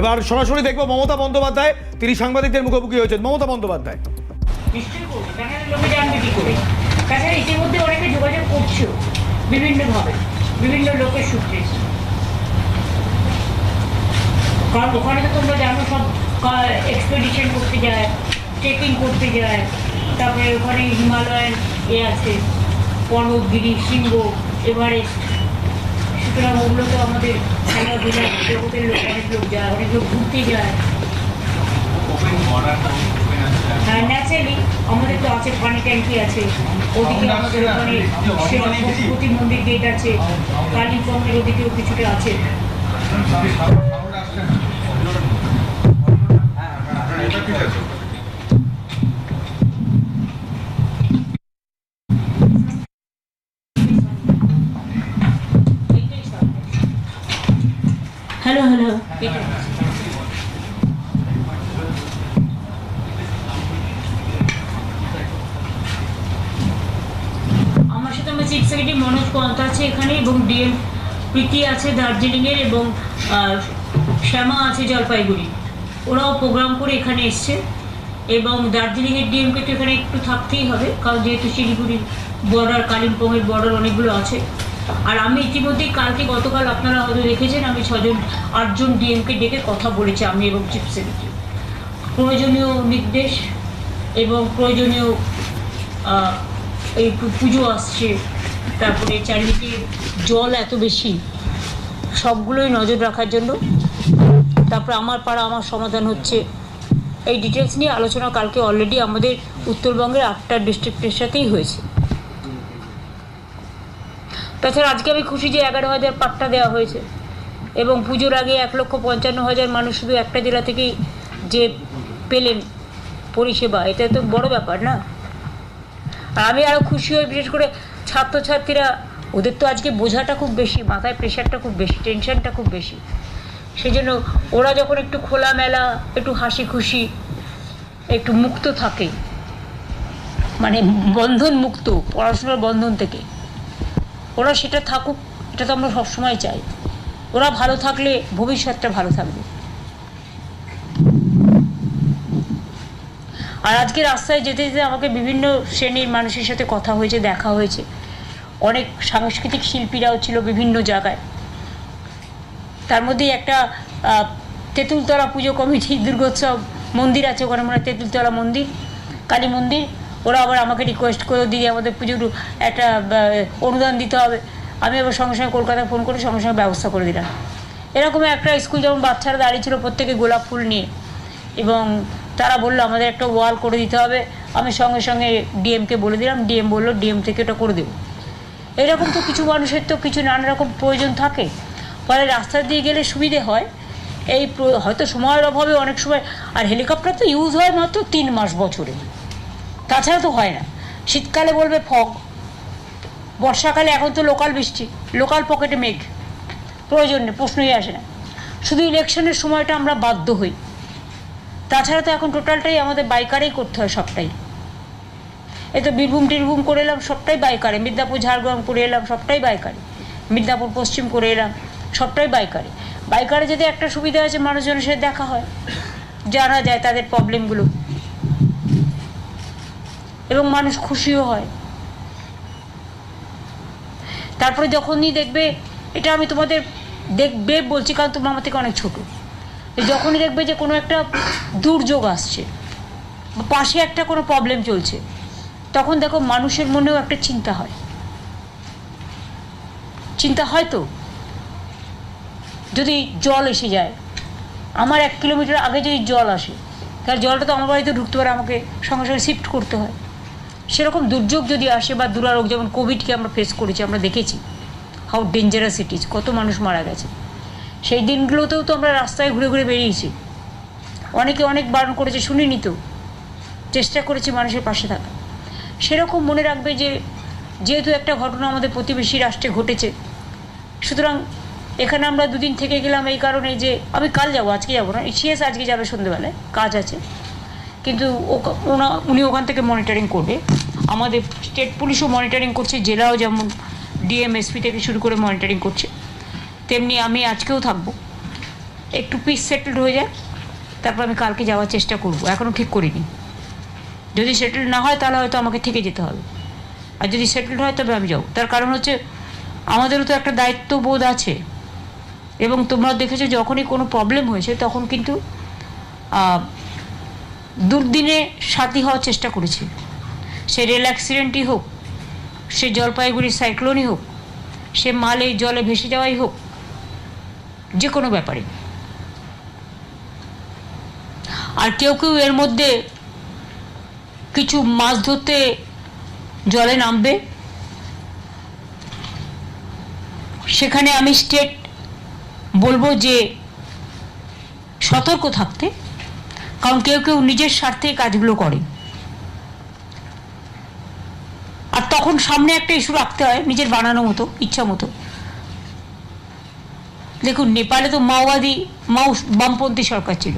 এবার সরাসরি দেখব মমতা বন্দ্যোপাধ্যায়, তিনি সাংবাদিকদের মুখোমুখি হয়েছেন। মমতা বন্দ্যোপাধ্যায়। ইতিমধ্যে অনেকে যোগাযোগ করছেও বিভিন্নভাবে, বিভিন্ন লোকের কারণ ওখানে তোমরা জানো সব করতে যায় করতে যায়, তারপরে ওখানে হিমালয়ান এ আছে, পর্বতগিরি, সিংহ, এভারেস্ট সুতরাং ওগুলো তো আমাদের খেলাধুলা জগতের লোক অনেক লোক যায় অনেক লোক ঘুরতে যায়। হ্যাঁ ন্যাচারালি আমাদের তো আছে পানি ট্যাঙ্কি আছে। ওদিকে আমাদের ওখানে সরস্বতী মন্দির গেট আছে। কালীপঙ্গের ওদিকেও কিছুটা আছে। হ্যালো প্রীতি আছে দার্জিলিংয়ের এবং শ্যামা আছে জলপাইগুড়ি। ওরাও প্রোগ্রাম করে এখানে এসছে এবং দার্জিলিংয়ের ডিএমকে তো এখানে একটু থাকতেই হবে, কারণ যেহেতু শিলিগুড়ির বর্ডার কালিম্পংয়ের বর্ডার অনেকগুলো আছে। আর আমি ইতিমধ্যেই কালকে গতকাল আপনারা হয়তো দেখেছেন, আমি ছজন, আটজন ডিএমকে ডেকে কথা বলেছি আমি এবং চিফ সেক্রেটারি প্রয়োজনীয় নির্দেশ এবং প্রয়োজনীয় এই পুজো আসছে তারপরে চারিদিকে জল এত বেশি, সবগুলোই নজর রাখার জন্য। তারপরে আমার পাড়া আমার সমাধান হচ্ছে। এই ডিটেলস নিয়ে আলোচনা কালকে অলরেডি আমাদের উত্তরবঙ্গের আটটা ডিস্ট্রিক্টের সাথেই হয়েছে। তাছাড়া আজকে আমি খুশি যে এগারো হাজার পাট্টা দেওয়া হয়েছে এবং পুজোর আগে এক লক্ষ পঞ্চান্ন হাজার মানুষ শুধু একটা জেলা থেকেই যে পেলেন পরিষেবা, এটা তো বড় ব্যাপার না। আর আমি আরও খুশি হই, বিশেষ করে ছাত্রছাত্রীরা, ওদের তো আজকে বোঝাটা খুব বেশি, মাথায় প্রেশারটা খুব বেশি, টেনশনটা খুব বেশি। সেই জন্য ওরা যখন একটু খোলামেলা, একটু হাসি খুশি একটু মুক্ত থাকে মানে বন্ধন মুক্ত, পড়াশোনার বন্ধন থেকে, ওরা সেটা থাকুক, এটা তো আমরা সবসময় চাই। ওরা ভালো থাকলে ভবিষ্যৎটা ভালো থাকবে। আর আজকে রাস্তায় যেতে যেতে আমাকে বিভিন্ন শ্রেণির মানুষের সাথে কথা হয়েছে, দেখা হয়েছে। অনেক সাংস্কৃতিক শিল্পীরাও ছিল বিভিন্ন জায়গায়। তার মধ্যেই একটা তেঁতুলতলা পুজো কমিটি, দুর্গোৎসব মন্দির আছে, ওখানে মনে তেঁতুলতলা মন্দির, কালী মন্দির। ওরা আবার আমাকে রিকোয়েস্ট করে, দিদি, আমাদের পুজোর একটা অনুদান দিতে হবে। আমি আবার সঙ্গে সঙ্গে কলকাতায় ফোন করে সঙ্গে সঙ্গে ব্যবস্থা করে দিলাম। এরকম একটা স্কুল যেমন বাচ্চারা দাঁড়িয়ে ছিল প্রত্যেকে গোলাপ ফুল নিয়ে। এবং তারা বলল, আমাদের একটা ওয়াল করে দিতে হবে। আমি সঙ্গে সঙ্গে ডিএমকে বলে দিলাম। ডিএম বলল ডিএম থেকে ওটা করে দেবো। এরকম তো কিছু মানুষের তো কিছু নানা রকম প্রয়োজন থাকে। ফলে রাস্তা দিয়ে গেলে সুবিধে হয়। এই হয়তো সময়ের অভাবে অনেক সময়, আর হেলিকপ্টার তো ইউজ হয় মাত্র তিন মাস বছরে। তাছাড়া তো হয় না। শীতকালে বলবে ফগ বর্ষাকালে এখন তো লোকাল বৃষ্টি লোকাল পকেটে মেঘ। প্রয়োজন নেই, প্রশ্নই আসে না। শুধু ইলেকশনের সময়টা আমরা বাধ্য হই। তাছাড়া তো এখন টোটালটাই আমাদের বাইকারেই করতে হয় সবটাই। এই তো বীরভূম টিরভূম করে এলাম, সবটাই বাইকারে। মিদনাপুর, ঝাড়গ্রাম করে এলাম, সবটাই বাইকারে। মিদনাপুর, পশ্চিম করে এলাম, সবটাই বাইকারে। বাইকারে যদি একটা সুবিধা আছে, মানুষজনের সাথে দেখা হয়, জানা যায় তাদের প্রবলেমগুলো এবং মানুষ খুশিও হয়। তারপরে যখনই দেখবে, এটা আমি তোমাদের দেখবে বলছি, কারণ তোমরা আমার থেকে অনেক ছোটো। যখনই দেখবে যে কোনো একটা দুর্যোগ আসছে পাশে একটা কোনো প্রবলেম চলছে, তখন দেখো মানুষের মনেও একটা চিন্তা হয়। চিন্তা হয় তো? যদি জল এসে যায়, আমার এক কিলোমিটার আগে যদি জল আসে, তাহলে জলটা তো আমার বাড়িতে ঢুকতে পারে, আমাকে সঙ্গে সঙ্গে শিফট করতে হয়। সেরকম দুর্যোগ যদি আসে, বা দুরারোগ, যেমন কোভিডকে আমরা ফেস করেছি, আমরা দেখেছি হাউ ডেঞ্জারাস ইট ইজ কত মানুষ মারা গেছে। সেই দিনগুলোতেও তো আমরা রাস্তায় ঘুরে ঘুরে বেরিয়েছি। অনেকে অনেক বারণ করেছে, শুনিনি তো। চেষ্টা করেছি মানুষের পাশে থাকা। সেরকম মনে রাখবে যে, যেহেতু একটা ঘটনা আমাদের প্রতিবেশী রাষ্ট্রে ঘটেছে, সুতরাং এখানে আমরা দুদিন থেকে গেলাম এই কারণে যে, আমি কাল যাব, আজকে যাব না। সিএস আজকে যাবে সন্ধ্যেবেলায় কাজ আছে। কিন্তু ওনা, উনি ওখান থেকে মনিটরিং করবে। আমাদের স্টেট পুলিশও মনিটরিং করছে, জেলাও যেমন ডিএমএসপি থেকে শুরু করে মনিটরিং করছে। তেমনি আমি আজকেও থাকব। একটু পিস সেটেলড হয়ে যায় তারপর আমি কালকে যাওয়ার চেষ্টা করব। এখনও ঠিক করিনি। যদি সেটেল না হয় তাহলে হয়তো আমাকে থেকে যেতে হবে। আর যদি সেটেলড হয় তবে আমি যাব। তার কারণ হচ্ছে আমাদেরও তো একটা দায়িত্ববোধ আছে। এবং তোমরা দেখেছ যখনই কোনো প্রবলেম হয়েছে তখন কিন্তু দুর্দিনে সাথী হওয়ার চেষ্টা করেছি। সে রেল অ্যাক্সিডেন্টই হোক, সে জলপাইগুড়ি সাইক্লোনই হোক, সে মালে জলে ভেসে যাওয়াই হোক যে কোনো ব্যাপারে। আর কেউ কেউ এর মধ্যে কিছু মাছ ধরতে জলে নামবে। সেখানে আমি স্টেট বলব যে সতর্ক থাকতে, কারণ কেউ কেউ নিজের স্বার্থে কাজগুলো করে। আর তখন সামনে একটা ইস্যু রাখতে হয়, নিজের বানানো মতো, ইচ্ছা মতো। দেখুন, নেপালে তো মাওবাদী, মাও বামপন্থী সরকার ছিল।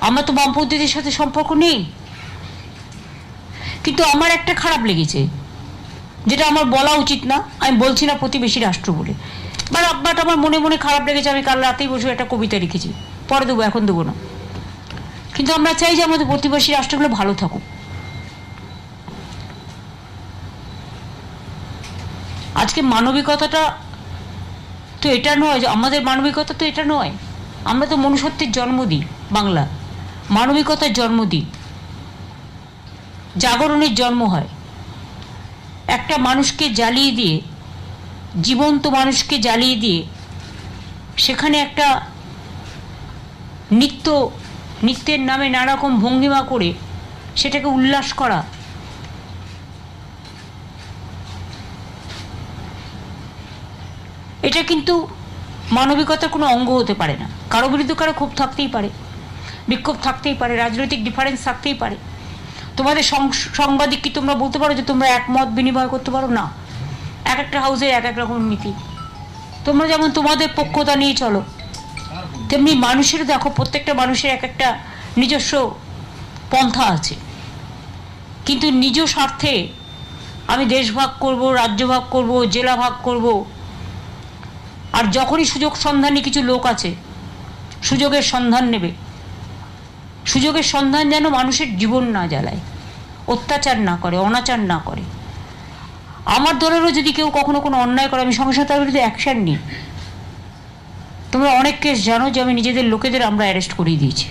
আমার তো বামপন্থীদের সাথে সম্পর্ক নেই। কিন্তু আমার একটা খারাপ লেগেছে, যেটা আমার বলা উচিত না, আমি বলছি না প্রতিবেশী রাষ্ট্র বলে। বাট বাট আমার মনে মনে খারাপ লেগেছে, আমি কাল রাতেই বসে একটা কবিতা লিখেছি। পরে দেবো, এখন দেবো না। কিন্তু আমরা চাই যে আমাদের প্রতিবেশী রাষ্ট্রগুলো ভালো থাকুক। আজকে মানবিকতাটা তো এটা নয় যে আমাদের মানবিকতা তো এটা নয়। আমরা তো মনুষ্যত্বের জন্ম দিই, বাংলা। মানবিকতার জন্ম দিই। জাগরণের জন্ম হয়। একটা মানুষকে জ্বালিয়ে দিয়ে, জীবন্ত মানুষকে জ্বালিয়ে দিয়ে, সেখানে একটা নিত্য, নিত্যের নামে নানা রকম ভঙ্গিমা করে সেটাকে উল্লাস করা এটা কিন্তু মানবিকতার কোনো অঙ্গ হতে পারে না। কারও বিরুদ্ধে কারও ক্ষোভ থাকতেই পারে, বিক্ষোভ থাকতেই পারে, রাজনৈতিক ডিফারেন্স থাকতেই পারে। তোমাদের সাংবাদিক কি তোমরা বলতে পারো যে তোমরা একমত, বিনিময় করতে পারো? না। এক একটা হাউসে এক এক রকম নীতি। তোমরা যেমন তোমাদের পক্ষতা নিয়ে চলো, তেমনি মানুষের দেখো প্রত্যেকটা মানুষের এক একটা নিজস্ব পন্থা আছে। কিন্তু নিজ স্বার্থে আমি দেশ ভাগ করব, রাজ্য ভাগ করব, জেলা ভাগ করব আর যখনই সুযোগ সন্ধানী কিছু লোক আছে, সুযোগের সন্ধান নেবে। সুযোগের সন্ধান যেন মানুষের জীবন না জ্বালায়, অত্যাচার না করে, অনাচার না করে। আমার দলেরও যদি কেউ কখনো কোনো অন্যায় করে, আমি সঙ্গে তার বিরুদ্ধে অ্যাকশান নিই। তোমরা অনেক কেস জানো যে আমি নিজেদের লোকেদের আমরা অ্যারেস্ট করিয়ে দিয়েছি।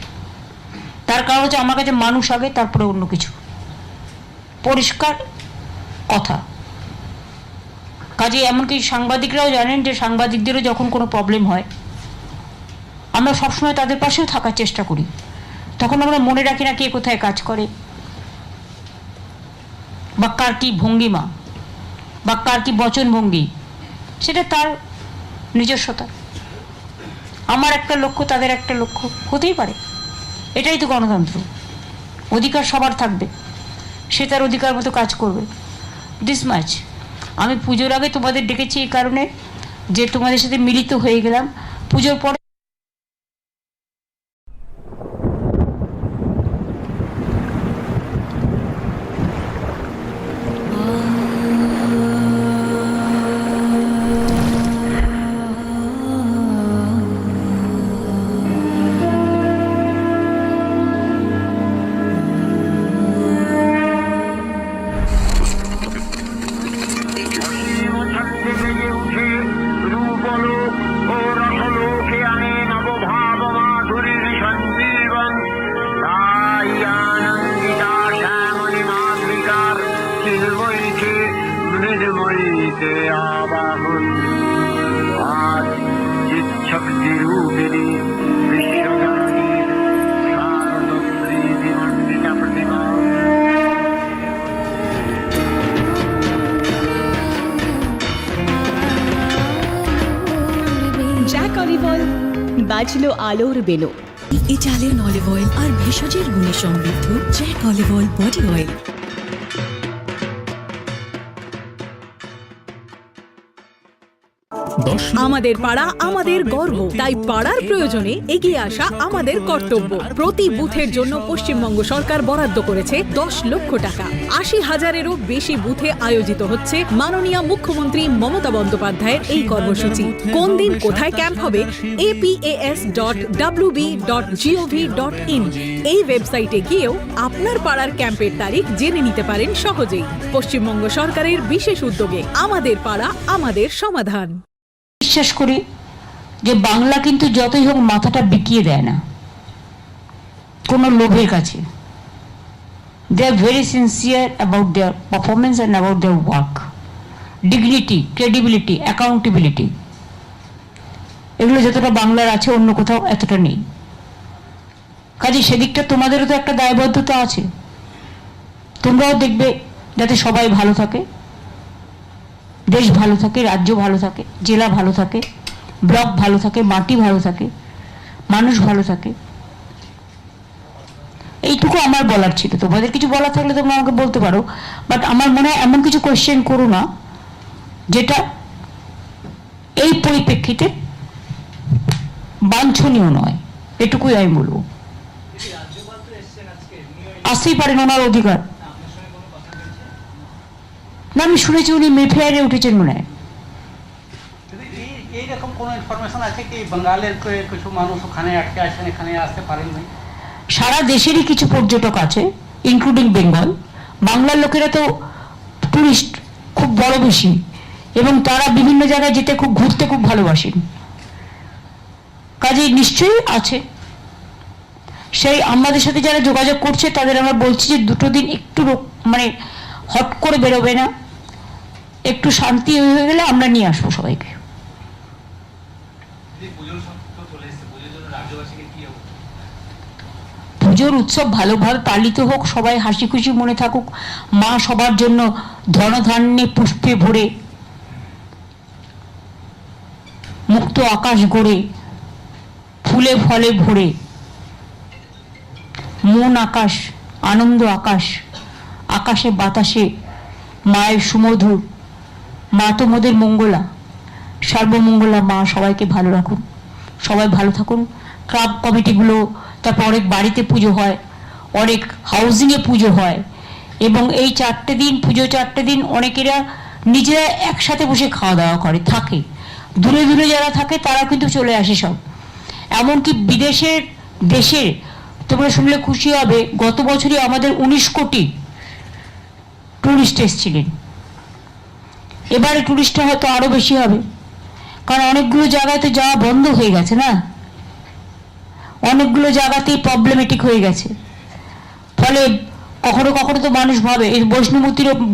তার কারণ হচ্ছে আমার কাছে মানুষ আগে, তারপরে অন্য কিছু। পরিষ্কার কথা। কাজে এমনকি সাংবাদিকরাও জানেন যে সাংবাদিকদেরও যখন কোনো প্রবলেম হয়, আমরা সবসময় তাদের পাশেও থাকার চেষ্টা করি। তখন আমরা মনে রাখি না কে কোথায় কাজ করে, বা কার কি ভঙ্গিমা, বা কার কি বচনভঙ্গি, সেটা তার নিজস্বতা। আমার একটা লক্ষ্য, তাদের একটা লক্ষ্য, হতেই পারে। এটাই তো গণতন্ত্র। অধিকার সবার থাকবে। সে তার অধিকার মতো কাজ করবে। দিস মাচ আমি পুজোর আগে তোমাদের ডেকেছি এই কারণে যে তোমাদের সাথে মিলিত হয়ে গেলাম। পুজোর পরে বাজলো আলোর বেলো ইটালিয়ান অলিভ অয়েল আর ভেষজের গুণে সমৃদ্ধ Jack olive oil body oil আমাদের পাড়া আমাদের গর্ব। তাই পাড়ার প্রয়োজনে এগিয়ে আসা আমাদের কর্তব্য। প্রতি বুথের জন্য পশ্চিমবঙ্গ সরকার বরাদ্দ করেছে দশ লক্ষ টাকা। আশি হাজারেরও বেশি বুথে আয়োজিত হচ্ছে মাননীয় মুখ্যমন্ত্রী মমতা বন্দ্যোপাধ্যায়ের এই কর্মসূচি। কোন দিন কোথায় ক্যাম্প হবে? APAS dot WB dot GOV dot in এই ওয়েবসাইটে গিয়েও আপনার পাড়ার ক্যাম্পের তারিখ জেনে নিতে পারেন সহজেই। পশ্চিমবঙ্গ সরকারের বিশেষ উদ্যোগে আমাদের পাড়া আমাদের সমাধান। বিশ্বাস করি যে বাংলা কিন্তু যতই হোক মাথাটা বিকিয়ে দেয় না। কোনো লোভের কাছে। They are very sincere about their performance and about their work dignity credibility accountability এগুলো যতটা বাংলার আছে, অন্য কোথাও এতটা নেই। কাজে সেদিকটা তোমাদেরও তো একটা দায়বদ্ধতা আছে। তোমরাও দেখবে যাতে সবাই ভালো থাকে। দেশ ভালো থাকে রাজ্য ভালো থাকে জেলা ভালো থাকে ব্লক ভালো থাকে মাটি ভালো থাকে মানুষ ভালো থাকে। এইটুকু আমার বলার ছিল। তোমাদের কিছু বলার থাকলে তোমরা আমাকে বলতে পারো। বাট আমার মনে হয় এমন কিছু কোয়েশ্চেন করো না যেটা এই পরিপ্রেক্ষিতে বাঞ্ছনীয় নয়। এটুকুই আমি বলব। আসতেই পারেন ওনার অধিকার। না আমি শুনেছি উনি মেফেয়ারে উঠেছেন মনে হয়। এইরকম কোনো ইনফরমেশন আছে কি বাঙালির কিছু মানুষ ওখানে আটকে আছেন এখানে আসতে পারেননি সারা দেশেরই কিছু পর্যটক আছে ইনক্লুডিং বেঙ্গল বাংলার লোকেরা তো টুরিস্ট খুব বড় বেশি এবং তারা বিভিন্ন জায়গায় যেতে খুব ঘুরতে খুব ভালোবাসেন। কাজে নিশ্চয়ই আছে। সেই আমাদের সাথে যারা যোগাযোগ করছে তাদের আমরা বলছি যে দুটো দিন একটু মানে হট করে বেরোবে না। একটু শান্তি হয়ে গেলে আমরা নিয়ে আসব সবাইকে। পুজোর উৎসব ভালোভাবে পালিত হোক সবাই হাসি খুশি মনে থাকুক মা সবার জন্য ধনধান্যে পুষ্পে ভরে মুক্ত আকাশ গড়ে ফুলে ফলে ভরে মন আকাশ আনন্দ আকাশ আকাশে বাতাসে মায়ের সুমধুর মা তো মোদের মঙ্গলা। সর্বমঙ্গলা মা, সবাইকে ভালো রাখুন। সবাই ভালো থাকুন। ক্লাব কমিটিগুলো তারপর অনেক বাড়িতে পুজো হয়, অনেক হাউজিংয়ে পুজো হয় এবং এই চারটে দিন, পুজো চারটে দিন অনেকেরা নিজেরা একসাথে বসে খাওয়া দাওয়া করে, থাকে। দূরে দূরে যারা থাকে তারা কিন্তু চলে আসে সব। এমনকি বিদেশের, দেশের, তোমরা শুনলে খুশি হবে, গত বছরই আমাদের উনিশ কোটি টুরিস্ট এসেছিলেন। এবারে টুরিস্টটা হয়তো আরও বেশি হবে। কারণ অনেকগুলো জায়গায় তো যাওয়া বন্ধ হয়ে গেছে না? অনেকগুলো জায়গাতেই প্রবলেমেটিক হয়ে গেছে। ফলে কখনো কখনো তো মানুষ ভাবে, এই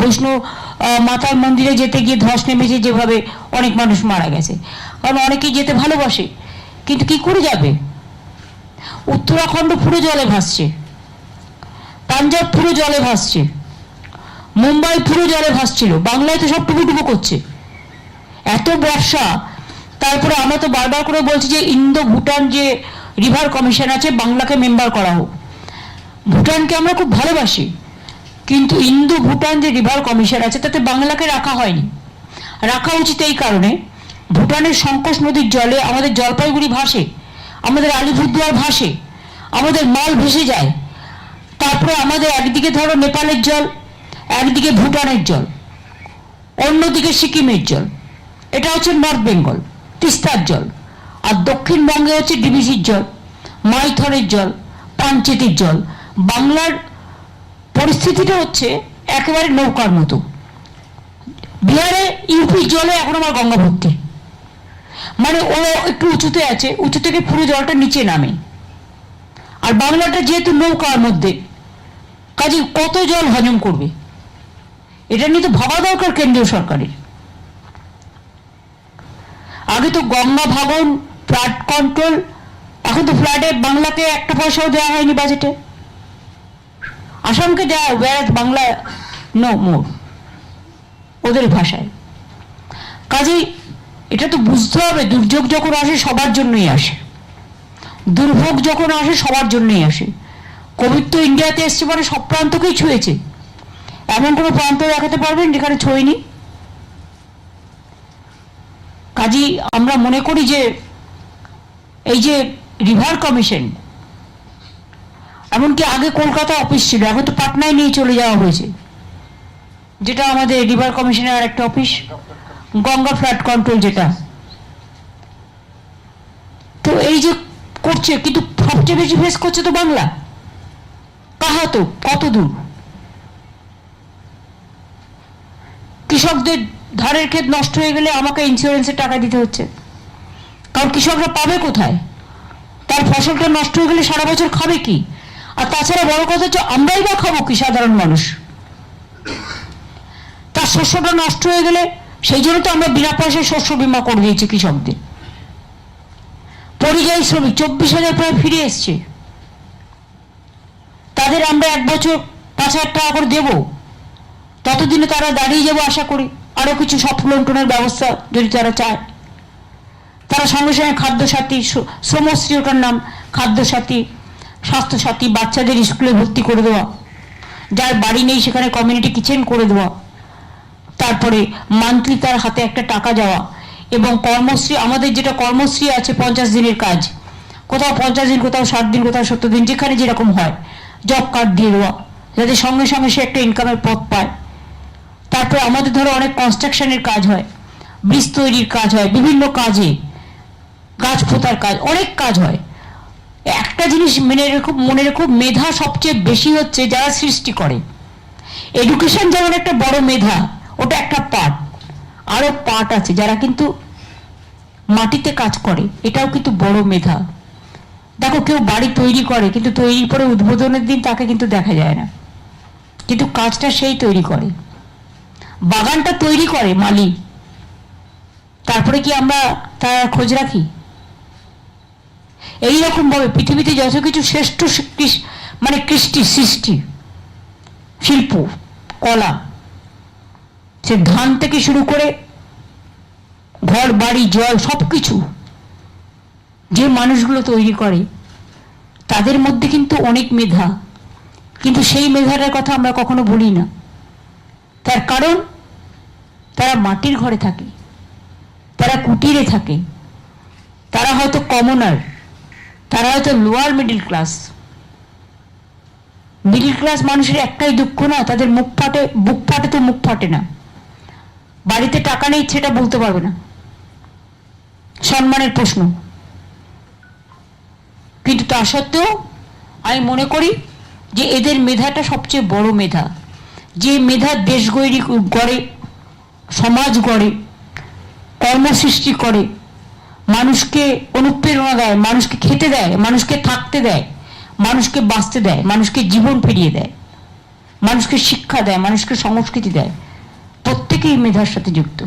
বৈষ্ণব মাতার মন্দিরে যেতে গিয়ে ধস নেমেছে যেভাবে অনেক মানুষ মারা গেছে। কারণ অনেকেই যেতে ভালোবাসে, কিন্তু কি করে যাবে? উত্তরাখণ্ড পুরো জলে ভাসছে। পাঞ্জাব পুরো জলে ভাসছে। মুম্বাই পুরো জলে ভাসছিল, বাংলায় তো সব টুকুটুকু করছে। এত বর্ষা, তারপরে আমরা তো বারবার করে বলছি যে ইন্দো ভুটান যে রিভার কমিশন আছে, বাংলাকে মেম্বার করা হোক। ভুটানকে আমরা খুব ভালোবাসি, কিন্তু ইন্দো ভুটান যে রিভার কমিশন আছে, তাতে বাংলাকে রাখা হয়নি। রাখা উচিত এই কারণে, ভুটানের সংকোচ নদীর জলে আমাদের জলপাইগুড়ি ভাসে, আমাদের আলিপুরদুয়ার ভাসে, আমাদের মাল ভেসে যায়। তারপরে আমাদের একদিকে ধরো নেপালের জল একদিকে ভুটানের জল, অন্যদিকে সিকিমের জল, এটা হচ্ছে নর্থ বেঙ্গল, তিস্তার জল, আর দক্ষিণবঙ্গে হচ্ছে ডিবিসির জল মাইথনের জল পাঞ্চেতির জল। বাংলার পরিস্থিতিটা হচ্ছে একেবারে নৌকার মতো। বিহারে ইউপির জলে এখন আমার গঙ্গা ভর্তি। মানে ও একটু উঁচুতে আছে, উঁচু থেকে পুরো জলটা নিচে নামে। আর বাংলাটা যেহেতু নৌকার মধ্যে কাজে কত জল হজম করবে? এটা নিয়ে তো ভাবা দরকার কেন্দ্রীয় সরকারের। আগে তো গঙ্গা ভাগন, ফ্লাড কন্ট্রোল, এখন তো ফ্লাডে বাংলাকে একটা পয়সাও দেওয়া হয়নি বাজেটে আসামকে দেওয়া ওয়ার বাংলা নো মোর ওদের ভাষায়। কাজেই এটা তো বুঝতে হবে, দুর্যোগ যখন আসে সবার জন্যই আসে। দুর্ভোগ যখন আসে সবার জন্যই আসে। কোভিড তো ইন্ডিয়াতে এসছে মানে সব প্রান্তকেই ছুঁয়েছে। এমন কোনো প্রান্ত দেখাতে পারবেন যেখানে ছোঁয়নি কাজেই আমরা মনে করি যে এই যে রিভার কমিশন, এমনকি আগে কলকাতা অফিস ছিল, এখন তো পাটনায় নিয়ে চলে যাওয়া হয়েছে। যেটা আমাদের রিভার কমিশনের আর একটা অফিস, গঙ্গা ফ্লাড কন্ট্রোল যেটা। তো এই যে করছে, কিন্তু সবচেয়ে বেশি ফেস করছে তো বাংলা। কাহা তো? কত দূর? কৃষকদের ধানের ক্ষেত নষ্ট হয়ে গেলে আমাকে ইন্স্যুরেন্সের টাকা দিতে হচ্ছে। কারণ কৃষকরা পাবে কোথায়? তার ফসলটা নষ্ট হয়ে গেলে সারা বছর খাবে কি? আর তাছাড়া বড় কথা হচ্ছে, আমরাই বা খাব কি সাধারণ মানুষ? তার শস্যটা নষ্ট হয়ে গেলে সেই জন্য তো আমরা বিনা পয়সায় শস্য বীমা করে দিয়েছি কৃষকদের। পরিযায়ী শ্রমিক চব্বিশ হাজার প্রায় ফিরে এসছে। তাদের আমরা এক বছর পাঁচ হাজার টাকা করে দেবো। ততদিনে তারা দাঁড়িয়ে যাব আশা করি। আরও কিছু সফলন্টনের ব্যবস্থা যদি তারা চায়। তারা সঙ্গে সঙ্গে খাদ্যসাথী শ্র- শ্রমশ্রী ওটার নাম, খাদ্যসাথী, স্বাস্থ্যসাথী বাচ্চাদের স্কুলে ভর্তি করে দেওয়া। যার বাড়ি নেই সেখানে কমিউনিটি কিচেন করে দেওয়া। তারপরে মান্থলি তার হাতে একটা টাকা যাওয়া। এবং কর্মশ্রী, আমাদের যেটা কর্মশ্রী আছে পঞ্চাশ দিনের কাজ। কোথাও পঞ্চাশ দিন, কোথাও ষাট দিন, কোথাও সত্তর দিন, যেখানে যেরকম হয় জব কার্ড দিয়ে দেওয়া। যাতে সঙ্গে সঙ্গে সে একটা ইনকামের পথ পায়। তারপরে আমাদের ধরো অনেক কনস্ট্রাকশনের কাজ হয় ব্রিজ তৈরির কাজ হয়, বিভিন্ন কাজে, গাছ পোতার কাজ, অনেক কাজ হয়। একটা জিনিস মেনে রেখো, মনে রেখো, মেধা সবচেয়ে বেশি হচ্ছে যারা সৃষ্টি করে। এডুকেশন যেমন একটা বড় মেধা, ওটা একটা পার্ট আরও পার্ট আছে যারা কিন্তু মাটিতে কাজ করে, এটাও কিন্তু বড় মেধা। দেখো, কেউ বাড়ি তৈরি করে, কিন্তু তৈরির পরে উদ্বোধনের দিন তাকে কিন্তু দেখা যায় না। কিন্তু কাজটা সেই তৈরি করে। বাগানটা তৈরি করে মালি তারপরে কি আমরা তার খোঁজ রাখি? এইরকম ভাবে পৃথিবীতে যত কিছু শ্রেষ্ঠ মানে কৃষ্টি সৃষ্টি, শিল্প, কলা, সে ধান থেকে শুরু করে ঘর, বাড়ি, জল সব কিছু যে মানুষগুলো তৈরি করে, তাদের মধ্যে কিন্তু অনেক মেধা। কিন্তু সেই মেধাটার কথা আমরা কখনো বলি না। তার কারণ তারা মাটির ঘরে থাকে, তারা কুটিরে থাকে, তারা হয়তো কমনার তারা হয়তো lower middle class middle class মানুষের একটাই দুঃখ না, তাদের মুখ ফাটে, বুক ফাটে তো মুখ ফাটে না। বাড়িতে টাকা নেই, সেটা বলতে পারবে না। সম্মানের প্রশ্ন। কিন্তু তা সত্ত্বেও আমি মনে করি যে এদের মেধাটা সবচেয়ে বড় মেধা। যে মেধা দেশ গড়ে সমাজ গড়ে কর্মসৃষ্টি করে মানুষকে অনুপ্রেরণা দেয় মানুষকে খেতে দেয় মানুষকে থাকতে দেয় মানুষকে বাঁচতে দেয় মানুষকে জীবন ফিরিয়ে দেয় মানুষকে শিক্ষা দেয় মানুষকে সংস্কৃতি দেয় প্রত্যেকেই মেধার সাথে যুক্ত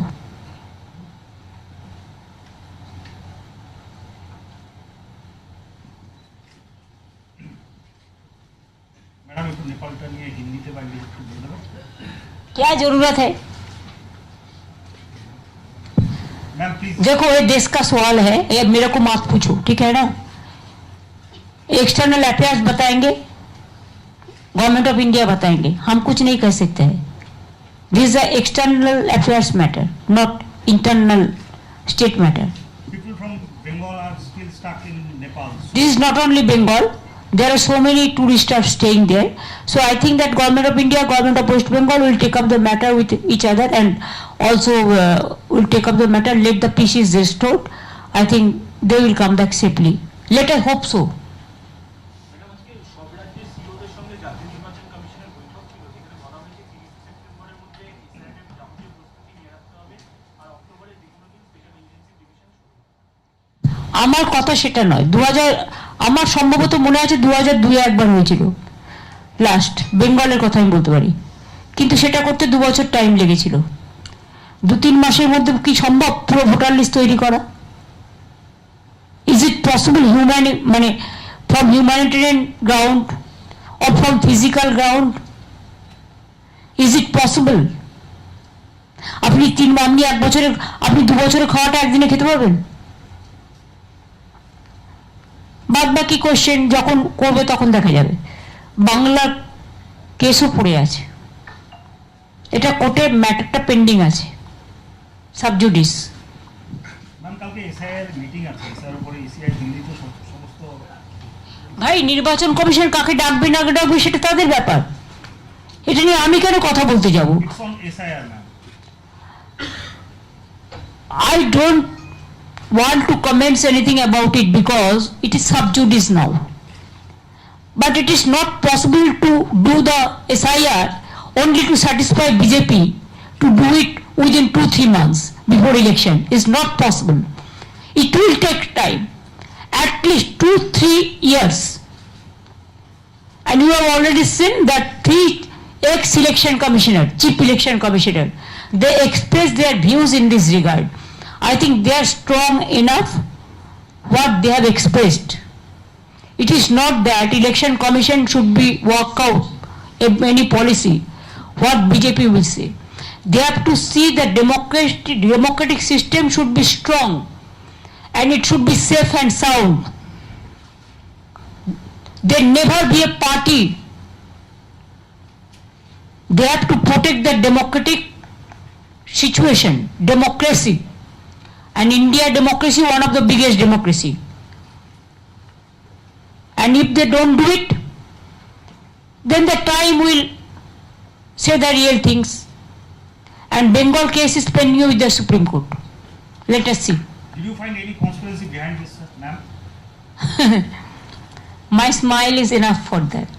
ম্যাডাম একটু নেপালটা নিয়ে হিন্দিতে বা ইংরেজিতে একটু বলে দেবেন क्या जरूरत है देखो ये देश का सवाल है। ये मेरे को माफ़ पूछो ठीक है ना? एक्सटर्नल अफेयर्स बताएँगे गवर्नमेंट ऑफ़ इंडिया बताएँगे। हम कुछ नहीं कह सकते हैं। This is external affairs matter not internal state matter this is not only Bengal there are so many tourist are staying there so I think that government of India government of west Bengal will take up the matter with each other and also will take up the matter let the peace is restored i think they will come back safely let us hope so আমার কথা সেটা নয় দু আমার সম্ভবত মনে আছে দু হাজার দুই একবার হয়েছিল লাস্ট বেঙ্গলের কথা আমি বলতে পারি কিন্তু সেটা করতে দু বছর টাইম লেগেছিল দু তিন মাসের মধ্যে কি সম্ভব পুরো ভোটার লিস্ট তৈরি করা? ইজ ইট পসিবল হিউম্যান মানে from humanitarian ground or from physical ground is it possible আপনি তিন, আপনি এক বছরে, আপনি দু বছরে খাওয়াটা একদিনে খেতে পারবেন? বাদ বাকি কোশ্চেন যখন করবে তখন দেখা যাবে। বাংলা কেসও পড়ে আছে। এটা কোর্টে ম্যাটারটা পেন্ডিং আছে। সাবজুডিস ভাই নির্বাচন কমিশন কাকে ডাকবে না ডাকবে সেটা তাদের ব্যাপার এটা নিয়ে আমি কেন কথা বলতে যাব I don't want to comment anything about it because it is sub judice now. But it is not possible to do the SIR only to satisfy BJP to do it within two, three months before election. is not possible. It will take time, at least two, three years. And you have already seen that three ex-election commissioner, chief election commissioner, they express their views in this regard. I think they are strong enough what they have expressed. It is not that election commission should be work out any policy, what BJP will say. They have to see that democratic, democratic system should be strong and it should be safe and sound. There never be a party. They have to protect the democratic situation, democracy. And India democracy, one of the biggest democracy. And if they don't do it, then the time will say the real things. And Bengal case is pending with the Supreme Court. Let us see. Did you find any conspiracy behind this, ma'am? My smile is enough for that.